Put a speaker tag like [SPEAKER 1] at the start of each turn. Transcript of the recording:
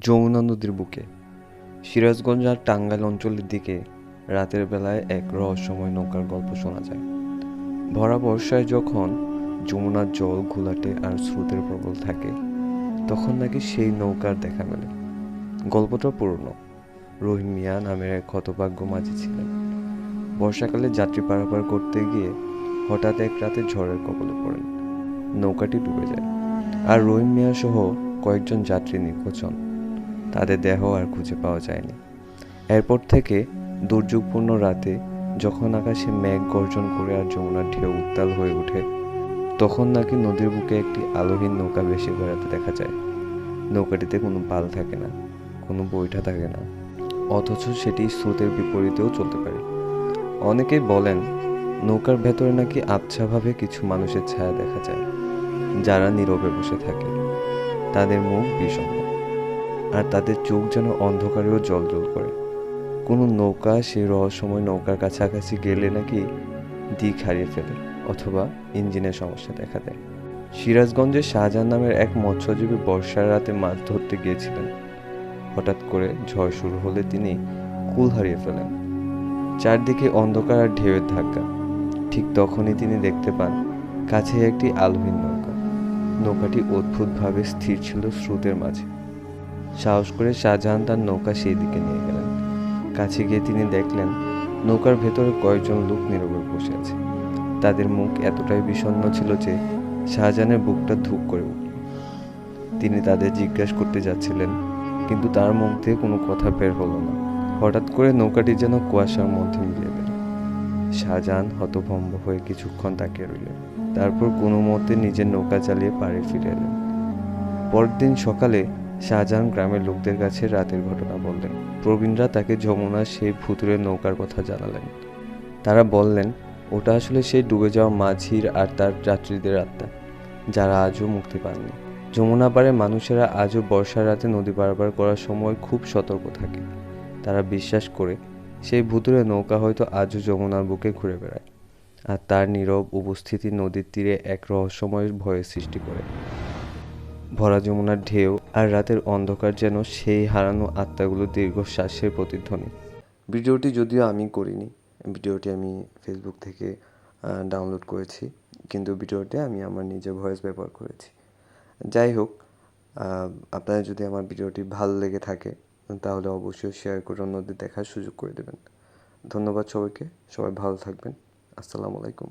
[SPEAKER 1] যমুনা নদীর বুকে। সিরাজগঞ্জ আর টাঙ্গাইল অঞ্চলের দিকে রাতের বেলায় এক রহস্যময় নৌকার গল্প শোনা যায়। ভরা বর্ষায় যখন যমুনার জল ঘোলাটে আর স্রোতের প্রবল থাকে, তখন নাকি সেই নৌকার দেখা মেলে। গল্পটা পুরনো। রহিম মিয়া নামের এক হতভাগ্য মাঝি ছিলেন। বর্ষাকালে যাত্রী পারাপার করতে গিয়ে হঠাৎ এক রাতে ঝড়ের কবলে পড়েন। নৌকাটি ডুবে যায়। আর রহিম মিয়া সহ কয়েকজন যাত্রী নিখোঁজ হন। তাদের দেহ আর খুঁজে পাওয়া যায়নি। এরপর থেকে দুর্যোগপূর্ণ রাতে যখন আকাশে মেঘ গর্জন করে আর যমুনার ঢেউ উত্তাল হয়ে ওঠে, তখন নাকি নদীর বুকে একটি আলোহীন নৌকা ভেসে বেড়াতে দেখা যায়। নৌকাটিতে কোনো পাল থাকে না, কোনো বৈঠা থাকে না, অথচ সেটি স্রোতের বিপরীতেও চলতে পারে। অনেকেই বলেন, নৌকার ভেতরে নাকি আবছাভাবে কিছু মানুষের ছায়া দেখা যায়, যারা নীরবে বসে থাকে। তাদের মুখ বিষণ্ণ। আর তাদের চোখ যেন অন্ধকারেও জল করে। কোনো নৌকা সেই রহস্যময় নৌকার কাছাকাছি গেলে নাকি দিক হারিয়ে ফেলে, অথবা ইঞ্জিনের সমস্যা দেখা দেয়। সিরাজগঞ্জের শাহজাহান নামের এক মৎস্যজীবী বর্ষার রাতে মাছ ধরতে গিয়েছিলেন। হঠাৎ করে ঝড় শুরু হলে তিনি কুল হারিয়ে ফেলেন। চারদিকে অন্ধকার আর ঢেউয়ের ধাক্কা। ঠিক তখনই তিনি দেখতে পান, কাছে একটি আলোহীন নৌকা। নৌকাটি অদ্ভুতভাবে স্থির ছিল স্রোতের মাঝে। সাহস করে শাহজাহান তার নৌকা সেই দিকে নিয়ে গেলেন। কাছে গিয়ে তিনি দেখলেন, নৌকার ভেতরে কয়েকজন লোক নীরবে বসে আছে। তাদের মুখ এতটাই বিষণ্ণ ছিল যে শাহজাহানের বুকটা ধূপ করে উঠল। তিনি তাদের জিজ্ঞাসা করতে যাচ্ছিলেন, কিন্তু তার মুখ দিয়ে কোনো কথা বের হলো না। হঠাৎ করে নৌকাটি যেন কুয়াশার মধ্যে মিলিয়ে গেল। শাহজাহান হতভম্ব হয়ে কিছুক্ষণ তাকিয়ে রইলেন। তারপর কোনো মতে নিজের নৌকা চালিয়ে পাড়ে ফিরে এলেন। পরদিন সকালে শাহজাহান গ্রামের লোকদের কাছে রাতের ঘটনা বললেন। প্রবীণরা তাকে যমুনার সেই ভুতুরে নৌকার কথা জানালেন। তারা বললেন, ওটা আসলে সেই ডুবে যাওয়া মাঝির আর তার যাত্রীদের আত্মা, যারা আজও মুক্তি পাননি। যমুনা পারে মানুষেরা আজও বর্ষার রাতে নদী পারাপার করার সময় খুব সতর্ক থাকে। তারা বিশ্বাস করে, সেই ভুতুরে নৌকা হয়তো আজও যমুনার বুকে ঘুরে বেড়ায়। আর তার নীরব উপস্থিতি নদীর তীরে এক রহস্যময় ভয়ের সৃষ্টি করে। ভরা যমুনার ঢেউ আর রাতের অন্ধকার যেন সেই হারানো আত্মাগুলো দীর্ঘশ্বাসের প্রতিধ্বনি। ভিডিওটি যদিও আমি করিনি, ভিডিওটি আমি ফেসবুক থেকে ডাউনলোড করেছি, কিন্তু ভিডিওতে আমি আমার নিজের ভয়েস ব্যবহার করেছি। যাই হোক আপনারা যদি আমার ভিডিওটি ভালো লেগে থাকে, তাহলে অবশ্যই শেয়ার করে অন্যদের দেখার সুযোগ করে দেবেন। ধন্যবাদ সবাইকে, সবাই ভালো থাকবেন। আসসালামু আলাইকুম।